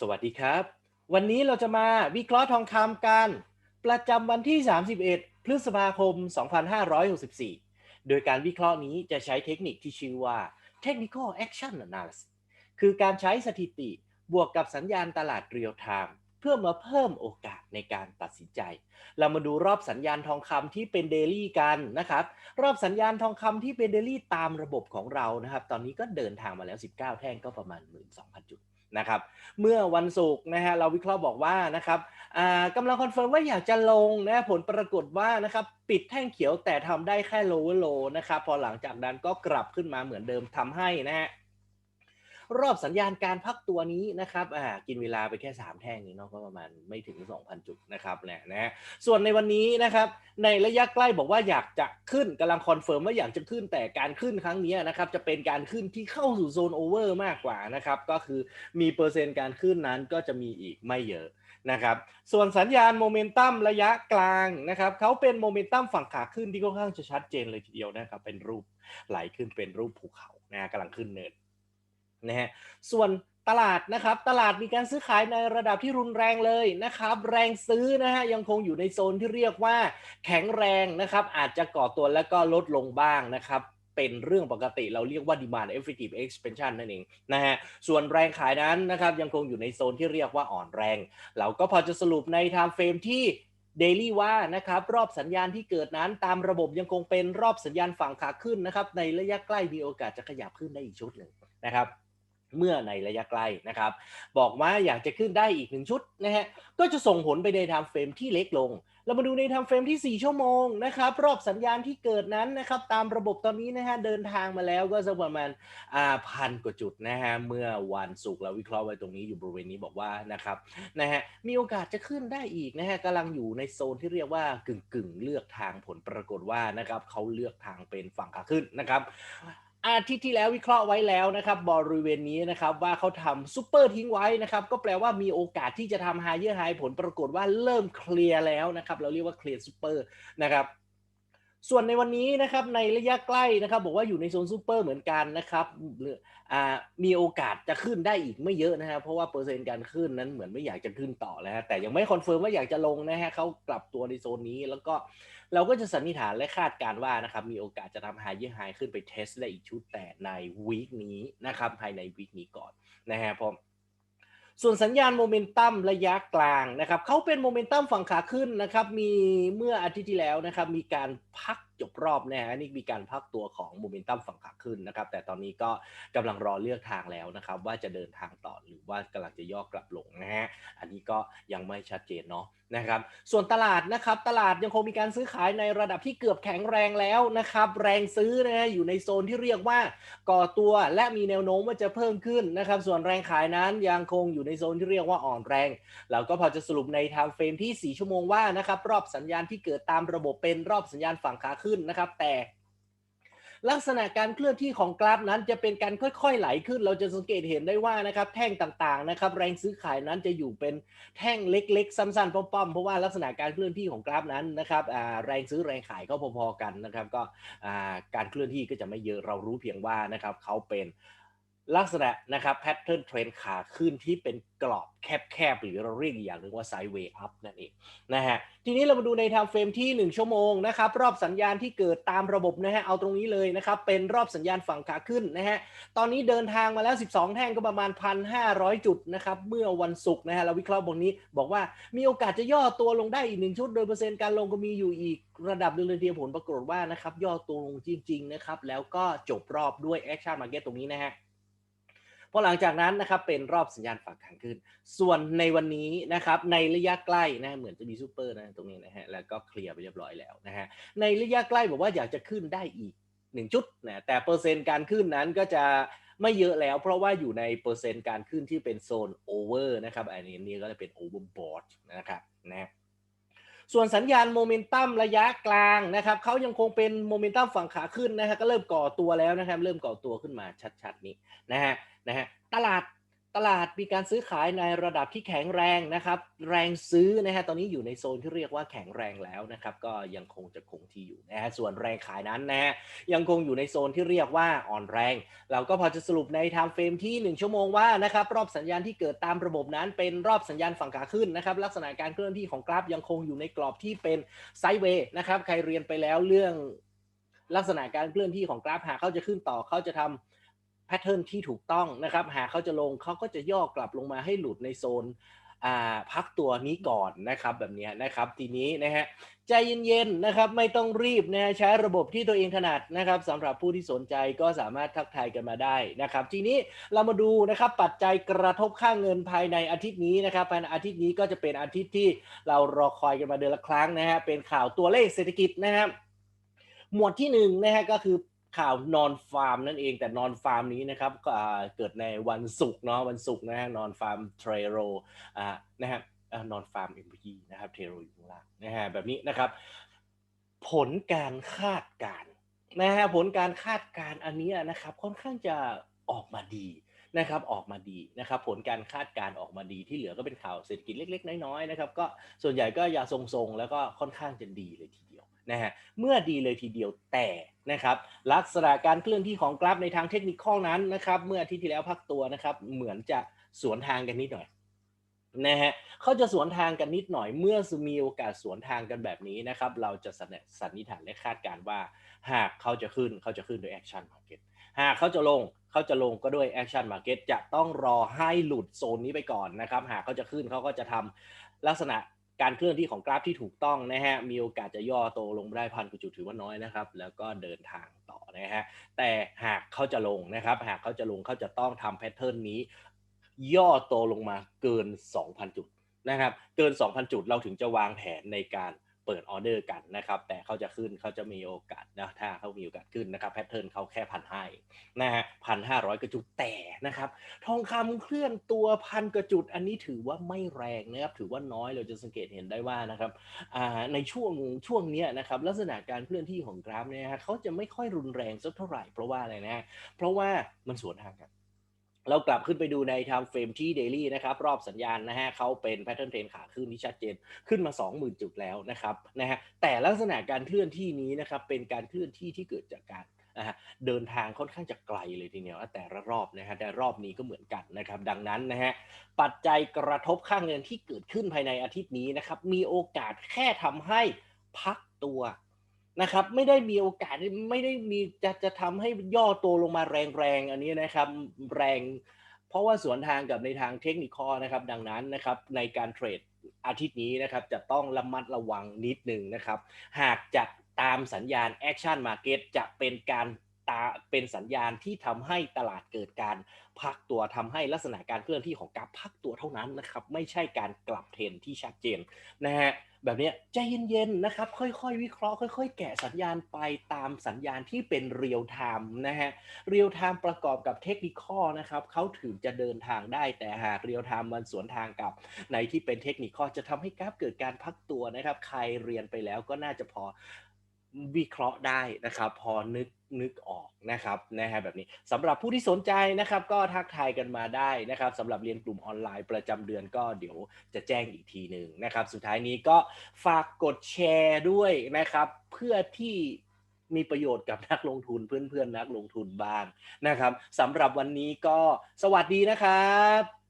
สวัสดีครับ วันนี้เราจะมาวิเคราะห์ทองคำกัน ประจำวันที่ 31 พฤษภาคม 2564 โดยการวิเคราะห์นี้จะใช้เทคนิคที่ชื่อว่า Technical Action Analysis คือการใช้สถิติบวกกับสัญญาณตลาดเรียลไทม์เพื่อมาเพิ่มโอกาสในการตัดสินใจ เรามาดูรอบสัญญาณทองคำที่เป็นเดลี่กันนะครับ รอบสัญญาณทองคำที่เป็นเดลี่ตามระบบของเรานะครับ ตอนนี้ก็เดินทางมาแล้ว 19 แท่งก็ประมาณ 12,000 จุด นะครับ เมื่อวันศุกร์นะฮะเราวิเคราะห์บอกว่านะครับกำลังคอนเฟิร์มว่าอยากจะลงนะผลปรากฏว่านะครับปิดแท่งเขียวแต่ทำได้แค่ lower low นะครับพอหลังจากนั้นก็กลับขึ้นมาเหมือนเดิมทำให้นะฮะ รอบสัญญาณการพักตัวนี้นะครับอ่ากินเวลาไปแค่ 3 แท่งนี้เนาะก็ประมาณไม่ถึง 2,000 จุดนะครับนะนะฮะส่วนในวันนี้นะครับในระยะใกล้บอกว่าอยากจะขึ้นกำลังคอนเฟิร์มว่าอยากจะขึ้นแต่การขึ้นครั้งนี้นะครับจะเป็นการขึ้นที่เข้าสู่โซนโอเวอร์มากกว่านะครับก็คือมีเปอร์เซ็นต์การขึ้นนั้นก็จะมีอีกไม่เยอะนะครับส่วนสัญญาณโมเมนตัมระยะกลางนะครับเขาเป็นโมเมนตัมฝั่งขาขึ้นที่ค่อนข้างจะชัดเจนเลยทีเดียวนะครับเป็นรูปไหลขึ้นเป็นรูปภูเขานะกำลังขึ้นเนิน นะฮะส่วนตลาดนะครับตลาดมีการซื้อขายในระดับที่รุนแรงเลยนะครับ แรงซื้อนะฮะยังคงอยู่ในโซนที่เรียกว่าแข็งแรงนะครับ อาจจะก่อตัวแล้วก็ลดลงบ้างนะครับเป็นเรื่องปกติเราเรียกว่า demand effective expansion นั่นเองนะฮะส่วนแรงขายนั้นนะครับยังคงอยู่ในโซนที่เรียกว่าอ่อนแรง เราก็พอจะสรุปใน time frame ที่ daily ว่านะครับรอบสัญญาณที่เกิดนั้นตามระบบยังคงเป็นรอบสัญญาณฝั่งขาขึ้นนะครับในระยะใกล้มีโอกาสจะขยับขึ้นได้อีกชุดหนึ่งนะครับ เมื่อในระยะใกล้นะครับ บอกว่าอยากจะขึ้นได้อีกหนึ่งชุดนะฮะก็จะส่งผลไปใน time frame ที่เล็กลง เรามาดูใน time frame ที่ 4 ชั่วโมงนะครับ รอบสัญญาณที่เกิดนั้นนะครับ ตามระบบตอนนี้นะฮะเดินทางมาแล้วก็สักประมาณอ่าพันกว่าจุดนะฮะเมื่อวันศุกร์เราวิเคราะห์ไว้ตรงนี้อยู่บริเวณนี้บอกว่านะครับนะฮะมีโอกาสจะขึ้นได้อีกนะฮะกำลังอยู่ในโซนที่เรียกว่ากึ่งกึ่งๆเลือกทางผลปรากฏว่านะครับเขาเลือกทางเป็นฝั่งขาขึ้นนะครับ อาทิตย์ที่แล้ววิเคราะห์ไว้แล้วนะครับบริเวณนี้นะครับว่าเขาทำซูเปอร์ทิ้งไว้นะครับก็แปลว่ามีโอกาสที่จะทำไฮเยอร์ไฮผลปรากฏว่าเริ่มเคลียร์แล้วนะครับเราเรียกว่าเคลียร์ซูเปอร์นะครับ ส่วนในวันนี้นะครับในระยะใกล้นะครับ บอกว่าอยู่ในโซนซูเปอร์เหมือนกันนะครับมีโอกาสจะขึ้นได้อีกไม่เยอะนะฮะเพราะว่าเปอร์เซ็นต์การขึ้นนั้นเหมือนไม่อยากจะขึ้นต่อแล้ว แต่ยังไม่คอนเฟิร์มว่าอยากจะลงนะฮะเขากลับตัวในโซนนี้ แล้วก็เราก็จะสันนิษฐานและคาดการว่านะครับมีโอกาสจะทำไฮยี่ไฮขึ้นไปเทสได้อีกชุดแต่ในวีคนี้นะครับภายในวีคนี้ก่อนนะฮะเพราะ ส่วนสัญญาณโมเมนตัมระยะกลางนะครับเขาเป็นโมเมนตัมฝั่งขาขึ้นนะครับมีเมื่ออาทิตย์ที่แล้วนะครับมีการพักจบรอบนะฮะนี่มีการพักตัวของโมเมนตัมฝั่งขาขึ้นนะครับแต่ตอนนี้ก็กำลังรอเลือกทางแล้วนะครับว่าจะเดินทางต่อ หรือว่ากำลังจะย่อกลับลงนะฮะอันนี้ก็ยังไม่ชัดเจนเนาะนะครับส่วนตลาดนะครับตลาดยังคงมีการซื้อขายในระดับที่เกือบแข็งแรงแล้วนะครับแรงซื้อนะฮะอยู่ในโซนที่เรียกว่าก่อตัวและมีแนวโน้มว่าจะเพิ่มขึ้นนะครับส่วนแรงขายนั้นยังคงอยู่ในโซนที่เรียกว่าอ่อนแรงเราก็พอจะสรุปในไทม์เฟรมที่ 4 ชั่วโมงว่านะครับรอบสัญญาณที่เกิดตามระบบเป็นรอบสัญญาณฝั่งขาขึ้นนะครับแต่ ลักษณะการเคลื่อนที่ของกราฟนั้นจะเป็นการค่อยๆไหลขึ้น เราจะสังเกตเห็นได้ว่านะครับแท่งต่างๆนะครับแรงซื้อขายนั้นจะอยู่เป็นแท่งเล็กๆ สั้นๆป้อมๆเพราะว่าลักษณะการเคลื่อนที่ของกราฟนั้นนะครับแรงซื้อแรงขายก็พอๆกันนะครับก็การเคลื่อนที่ก็จะไม่เยอะเรารู้เพียงว่านะครับเขาเป็น ลักษณะนะครับแพทเทิร์นเทรนขาขึ้นที่เป็นกรอบแคบๆ หรือเราเรียกอีกอย่างหนึ่งว่าไซด์เวย์อัพนั่นเองนะฮะทีนี้เรามาดูในไทม์เฟรมที่ 1 ชั่วโมงนะครับรอบสัญญาณที่เกิดตามระบบนะฮะเอาตรงนี้เลยนะครับเป็นรอบสัญญาณฝั่งขาขึ้นนะฮะตอนนี้เดินทางมาแล้ว 12 แท่งก็ประมาณ 1,500 จุดนะครับเมื่อวันศุกร์นะฮะเราวิเคราะห์บนนี้บอกว่ามีโอกาสจะย่อตัวลงได้อีกหนึ่งชุดโดยเปอร์เซ็นต์การลงก็มีอยู่อีกระดับเลยทีเดียวผลปรากฏว่านะครับย่อตัวลงจริงๆนะครับแล้วก็จบรอบด้วยแอคชั่นมาร์เก็ตตรงนี้นะฮะ พอหลังจากนั้นนะครับเป็นรอบสัญญาณฝั่งขาขึ้น ส่วนในวันนี้นะครับในระยะใกล้นะเหมือนจะมีซูเปอร์นะตรงนี้นะฮะแล้วก็เคลียร์ไปเรียบร้อยแล้วนะฮะในระยะใกล้บอกว่าอยากจะขึ้นได้อีกหนึ่งชุดนะแต่เปอร์เซ็นต์การขึ้นนั้นก็จะไม่เยอะแล้วเพราะว่าอยู่ในเปอร์เซ็นต์การขึ้นที่เป็นโซนโอเวอร์นะครับอันนี้นี่ก็จะเป็นโอเวอร์บอทนะครับนะ ส่วนสัญญาณโมเมนตัมระยะกลางนะครับเขายังคงเป็นโมเมนตัมฝั่งขาขึ้นนะฮะก็เริ่มก่อตัวแล้วนะครับ เริ่มก่อตัวขึ้นมาชัดๆนี้นะฮะนะฮะตลาด ตลาดมีการซื้อขายในระดับที่แข็งแรงนะครับ แรงซื้อนะฮะตอนนี้อยู่ในโซนที่เรียกว่าแข็งแรงแล้วนะครับ ก็ยังคงจะคงที่อยู่นะฮะส่วนแรงขายนั้นนะฮะยังคงอยู่ในโซนที่เรียกว่าอ่อนแรง เราก็พอจะสรุปในไทม์เฟรมที่ 1 ชั่วโมงว่านะครับรอบสัญญาณที่เกิดตามระบบนั้น เป็นรอบสัญญาณฝั่งขาขึ้นนะครับลักษณะการเคลื่อนที่ของกราฟยังคงอยู่ในกรอบที่เป็นไซด์เวย์นะครับใครเรียนไปแล้วเรื่องลักษณะการเคลื่อนที่ของกราฟหากเขาจะขึ้นต่อเขาจะทำ แพทเทิร์นที่ถูกต้องนะครับ หากเขาจะลงเขาก็จะย่อกลับลงมาให้หลุดในโซนพักตัวนี้ก่อนนะครับแบบนี้นะครับทีนี้นะฮะใจเย็นๆนะครับไม่ต้องรีบนะฮะใช้ระบบที่ตัวเองถนัดนะครับสำหรับผู้ที่สนใจก็สามารถทักทายกันมาได้นะครับ ทีนี้เรามาดูนะครับปัจจัยกระทบค่าเงินภายในอาทิตย์นี้นะครับภายในอาทิตย์นี้ก็จะเป็นอาทิตย์ที่เรารอคอยกันมาเดือนละครั้งนะฮะเป็นข่าวตัวเลขเศรษฐกิจนะครับหมวดที่หนึ่งนะฮะก็คือ ข่าวนอนฟาร์มนั่นเองแต่นอนฟาร์มนี้นะครับก็เกิดในวันศุกร์เนาะวันศุกร์นะฮะนอนฟาร์มเทรโรอ่านะฮะนอนฟาร์มเอ็มพีนะครับเทรโรอยู่ข้างล่างนะฮะแบบนี้นะครับ ผลการคาดการนะฮะผลการคาดการอันนี้นะครับค่อนข้างจะออกมาดีนะครับออกมาดีนะครับผลการคาดการออกมาดีที่เหลือก็เป็นข่าวเศรษฐกิจเล็ก ๆ น้อยๆนะครับก็ส่วนใหญ่ก็ยาทรงๆ แล้วก็ค่อนข้างจะดีเลยทีเดียว นะฮะเมื่อดีเลยทีเดียวแต่นะครับลักษณะการเคลื่อนที่ของกราฟในทางเทคนิคข้อนั้นนะครับเมื่ออาที่ที่แล้วพักตัวนะครับเหมือนจะสวนทางกันนิดหน่อยนะฮะเขาจะสวนทางกันนิดหน่อยเมื่อมีโอกาสสวนทางกันแบบนี้นะครับเราจะสันนิษฐานและคาดการณ์ว่า หากเขาจะขึ้นเขาจะขึ้นโดยแอคชั่นมาร์เก็ตหากเขาจะลงเขาจะลงก็ด้วยแอคชั่นมาร์เก็ตจะต้องรอให้หลุดโซนนี้ไปก่อนนะครับหากเขาจะขึ้นเขาก็จะทำลักษณะ การเคลื่อนที่ของกราฟที่ถูกต้องนะฮะมีโอกาสจะย่อโตลงได้พันกว่าจุดถือว่าน้อยนะครับ แล้วก็เดินทางต่อนะฮะแต่หากเขาจะลงนะครับ หากเขาจะลงเขาจะต้องทำแพทเทิร์นนี้ ย่อโตลงมาเกิน 2,000 จุดนะครับ เกิน 2,000 จุดเราถึงจะวางแผนในการ เปิดออเดอร์กันนะครับ แต่เขาจะขึ้นเขาจะมีโอกาสนะถ้าเขามีโอกาสขึ้นนะครับแพทเทิร์นเขาแค่พันห้านะฮะพันห้าร้อยกระจุดแต่นะครับ ทองคำเคลื่อนตัวพันกระจุดอันนี้ถือว่าไม่แรงนะครับ ถือว่าน้อยเราจะสังเกตเห็นได้ว่านะครับในช่วงช่วงนี้นะครับ ลักษณะการเคลื่อนที่ของกราฟเนี่ยฮะเขาจะไม่ค่อยรุนแรงสักเท่าไหร่เพราะว่าอะไรนะเพราะว่ามันสวนทางกัน เรากลับขึ้นไปดูใน time frame ที่ daily นะครับรอบสัญญาณนะฮะเขาเป็น pattern trend ขาขึ้นที่ชัดเจนขึ้นมา 20,000 จุดแล้วนะครับนะฮะแต่ลักษณะการเคลื่อนที่นี้นะครับเป็นการเคลื่อนที่ที่เกิดจากการเดินทางค่อนข้างจะไกลเลยทีเดียวแต่ละรอบนะฮะแต่รอบนี้ก็เหมือนกันนะครับ ดังนั้นนะฮะปัจจัยกระทบข้างเงินที่เกิดขึ้นภายในอาทิตย์นี้นะครับมีโอกาสแค่ทำให้พักตัว นะครับ ไม่ได้มีโอกาสไม่ได้มีจะจะทำให้ย่อตัวลงมาแรงๆอันนี้นะครับแรง เพราะว่าสวนทางกับในทางเทคนิคนะครับ ดังนั้นนะครับในการเทรดอาทิตย์นี้นะครับจะต้องระมัดระวังนิดหนึ่งนะครับ หากจะตามสัญญาณแอคชั่นมาเก็ตจะเป็นการ ตาเป็นสัญญาณที่ทำให้ตลาดเกิดการพักตัวทำให้ลักษณะการเคลื่อนที่ของกราฟพักตัวเท่านั้นนะครับ ไม่ใช่การกลับเทรนที่ชัดเจนนะฮะแบบนี้ใจเย็นๆนะครับ ค่อยๆ วิเคราะห์ค่อย ๆ แกะสัญญาณไปตามสัญญาณที่เป็นเรียลไทม์นะฮะเรียลไทม์ประกอบกับเทคนิคอนะครับเขาถึงจะเดินทางได้แต่หากเรียลไทม์มันสวนทางกับ ในที่เป็นเทคนิคอจะทำให้กราฟเกิดการพักตัวนะครับ ใครเรียนไปแล้วก็น่าจะพอ วิเคราะห์ได้นะครับ พอนึกนึกออกนะครับนะฮะแบบนี้สำหรับผู้ที่สนใจนะครับ ก็ทักทายกันมาได้นะครับสำหรับเรียนกลุ่มออนไลน์ประจำเดือนก็เดี๋ยวจะแจ้งอีกทีหนึ่งนะครับ สุดท้ายนี้ก็ฝากกดแชร์ด้วยนะครับ เพื่อที่มีประโยชน์กับนักลงทุนเพื่อนๆนักลงทุนบ้างนะครับสำหรับวันนี้ก็สวัสดีนะครับ